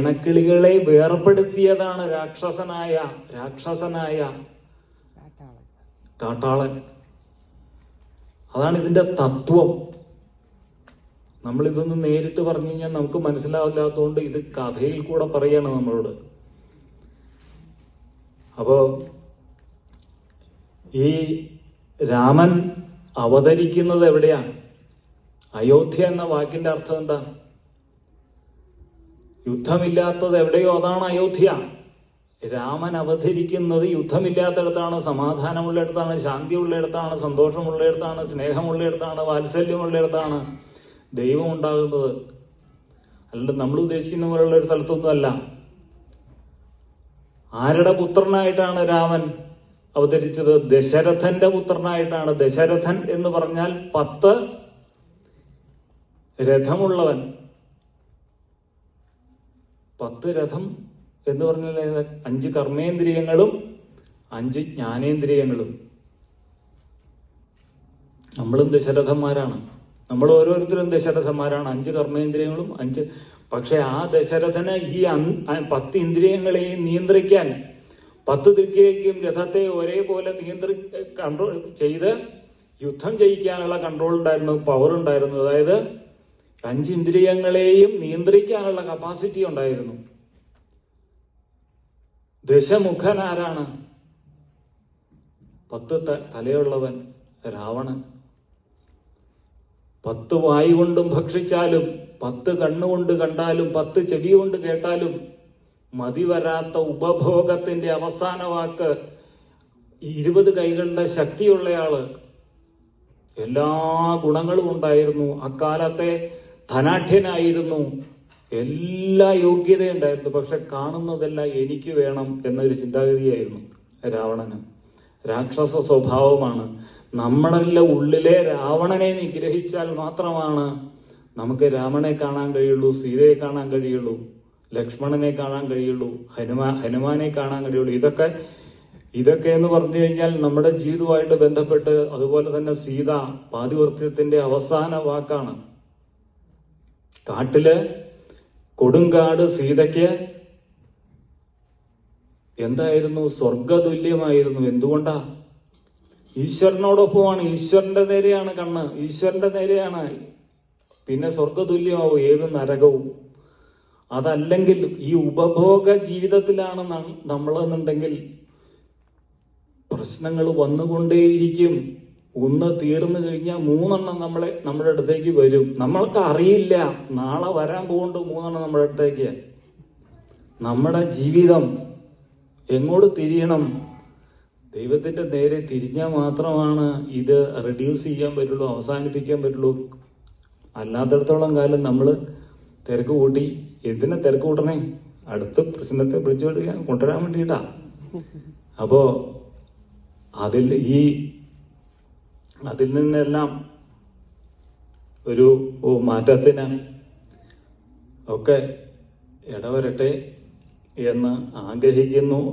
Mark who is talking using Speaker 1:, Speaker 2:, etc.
Speaker 1: ഇണക്കിളികളെ വേർപ്പെടുത്തിയതാണ് രാക്ഷസനായ രാക്ഷസനായ കാട്ടാളൻ. അതാണ് ഇതിന്റെ തത്വം. നമ്മൾ ഇതൊന്നും നേരിട്ട് പറഞ്ഞു കഴിഞ്ഞാൽ നമുക്ക് മനസ്സിലാവില്ലാത്തതുകൊണ്ട് ഇത് കഥയിൽ കൂടെ പറയാണ് നമ്മളോട്. അപ്പോ ഈ രാമൻ അവതരിക്കുന്നത് എവിടെയാ? അയോധ്യ എന്ന വാക്കിന്റെ അർത്ഥം എന്താ യുദ്ധമില്ലാത്തത് എവിടെയോ അതാണ് അയോധ്യ. രാമൻ അവതരിക്കുന്നത് യുദ്ധമില്ലാത്തടത്താണ് സമാധാനമുള്ളിടത്താണ് ശാന്തിയുള്ളിടത്താണ് സന്തോഷമുള്ളിടത്താണ് സ്നേഹമുള്ളിടത്താണ് വാത്സല്യമുള്ളിടത്താണ് ദൈവം ഉണ്ടാകുന്നത് അല്ലാണ്ട് നമ്മൾ ഉദ്ദേശിക്കുന്ന പോലുള്ള ഒരു സ്ഥലത്തൊന്നും അല്ല ആരുടെ പുത്രനായിട്ടാണ് രാമൻ അവതരിച്ചത്? ദശരഥന്റെ പുത്രനായിട്ടാണ്. ദശരഥൻ എന്ന് പറഞ്ഞാൽ പത്ത് രഥമുള്ളവൻ. പത്ത് രഥം എന്ന് പറഞ്ഞാൽ അഞ്ച് കർമ്മേന്ദ്രിയങ്ങളും അഞ്ച് ജ്ഞാനേന്ദ്രിയങ്ങളും. നമ്മളും ദശരഥന്മാരാണ്. നമ്മൾ ഓരോരുത്തരും ദശരഥന്മാരാണ്. അഞ്ച് കർമ്മേന്ദ്രിയങ്ങളും അഞ്ച് പക്ഷെ ആ ദശരഥന് ഈ പത്ത് ഇന്ദ്രിയങ്ങളെയും നിയന്ത്രിക്കാൻ പത്ത് ദിക്കിലേക്കും രഥത്തെ ഒരേപോലെ നിയന്ത്രി കൺട്രോൾ ചെയ്ത് യുദ്ധം ജയിക്കാനുള്ള കൺട്രോൾ ഉണ്ടായിരുന്നു പവർ ഉണ്ടായിരുന്നു. അതായത് അഞ്ച് ഇന്ദ്രിയങ്ങളെയും നിയന്ത്രിക്കാനുള്ള കപ്പാസിറ്റി ഉണ്ടായിരുന്നു. ദശമുഖൻ ആരാണ് പത്ത് തലയുള്ളവൻ രാവണൻ. പത്ത് വായു കൊണ്ടും ഭക്ഷിച്ചാലും പത്ത് കണ്ണുകൊണ്ട് കണ്ടാലും പത്ത് ചെവി കൊണ്ട് കേട്ടാലും മതി വരാത്ത ഉപഭോഗത്തിന്റെ അവസാന വാക്ക് ഇരുപത് കൈകളുടെ ശക്തിയുള്ളയാൾ. എല്ലാ ഗുണങ്ങളും ഉണ്ടായിരുന്നു. അക്കാലത്തെ ധനാഠ്യനായിരുന്നു എല്ലാ യോഗ്യതയുണ്ടായിരുന്നു. പക്ഷെ കാണുന്നതെല്ലാം എനിക്ക് വേണം എന്നൊരു ചിന്താഗതിയായിരുന്നു രാവണന്. രാക്ഷസ സ്വഭാവമാണ്. നമ്മളുടെ ഉള്ളിലെ രാവണനെ നിഗ്രഹിച്ചാൽ മാത്രമാണ് നമുക്ക് രാമനെ കാണാൻ കഴിയുള്ളൂ സീതയെ കാണാൻ കഴിയുള്ളൂ ലക്ഷ്മണനെ കാണാൻ കഴിയുള്ളൂ ഹനുമാ ഹനുമാനെ കാണാൻ കഴിയുള്ളൂ. ഇതൊക്കെ ഇതൊക്കെ എന്ന് പറഞ്ഞു കഴിഞ്ഞാൽ നമ്മുടെ ജീവിതവുമായിട്ട് ബന്ധപ്പെട്ട് അതുപോലെ തന്നെ സീത പാതിവൃത്യത്തിന്റെ അവസാന വാക്കാണ്. കാട്ടിൽ കൊടുങ്കാട് സീതയ്ക്ക് എന്തായിരുന്നു? സ്വർഗതുല്യമായിരുന്നു എന്തുകൊണ്ടാ? ഈശ്വരനോടൊപ്പമാണ്. ഈശ്വരന്റെ നേരെയാണ് കണ്ണ്. ഈശ്വരന്റെ നേരെയാണ്. പിന്നെ സ്വർഗതുല്യമാവും ഏത് നരകവും. അതല്ലെങ്കിൽ ഈ ഉപഭോഗ ജീവിതത്തിലാണ് നമ്മളെന്നുണ്ടെങ്കിൽ പ്രശ്നങ്ങൾ വന്നുകൊണ്ടേയിരിക്കും. ഒന്ന് തീർന്നു കഴിഞ്ഞാൽ മൂന്നെണ്ണം നമ്മളെ നമ്മുടെ അടുത്തേക്ക് വരും. നമ്മൾക്ക് അറിയില്ല നാളെ വരാൻ പോകുന്നുണ്ട് മൂന്നെണ്ണം നമ്മുടെ അടുത്തേക്ക്. നമ്മുടെ ജീവിതം എങ്ങോട്ട് തിരിയണം? ദൈവത്തിന്റെ നേരെ തിരിഞ്ഞാൽ മാത്രമാണ് ഇത് റെഡ്യൂസ് ചെയ്യാൻ പറ്റുള്ളൂ അവസാനിപ്പിക്കാൻ പറ്റുള്ളൂ. അല്ലാത്തടത്തോളം കാലം നമ്മൾ തിരക്ക് കൂട്ടി എന്തിനാ തിരക്ക് കൂട്ടണേ? അടുത്ത പ്രശ്നത്തെ വിടുക കൊണ്ടുവരാൻ വേണ്ടിയിട്ടാ. അപ്പോ അതിൽ ഈ അതിൽ നിന്നെല്ലാം ഒരു മാറ്റത്തിന് ഒക്കെ ഇടവരട്ടെ എന്ന് ആഗ്രഹിക്കുന്നു.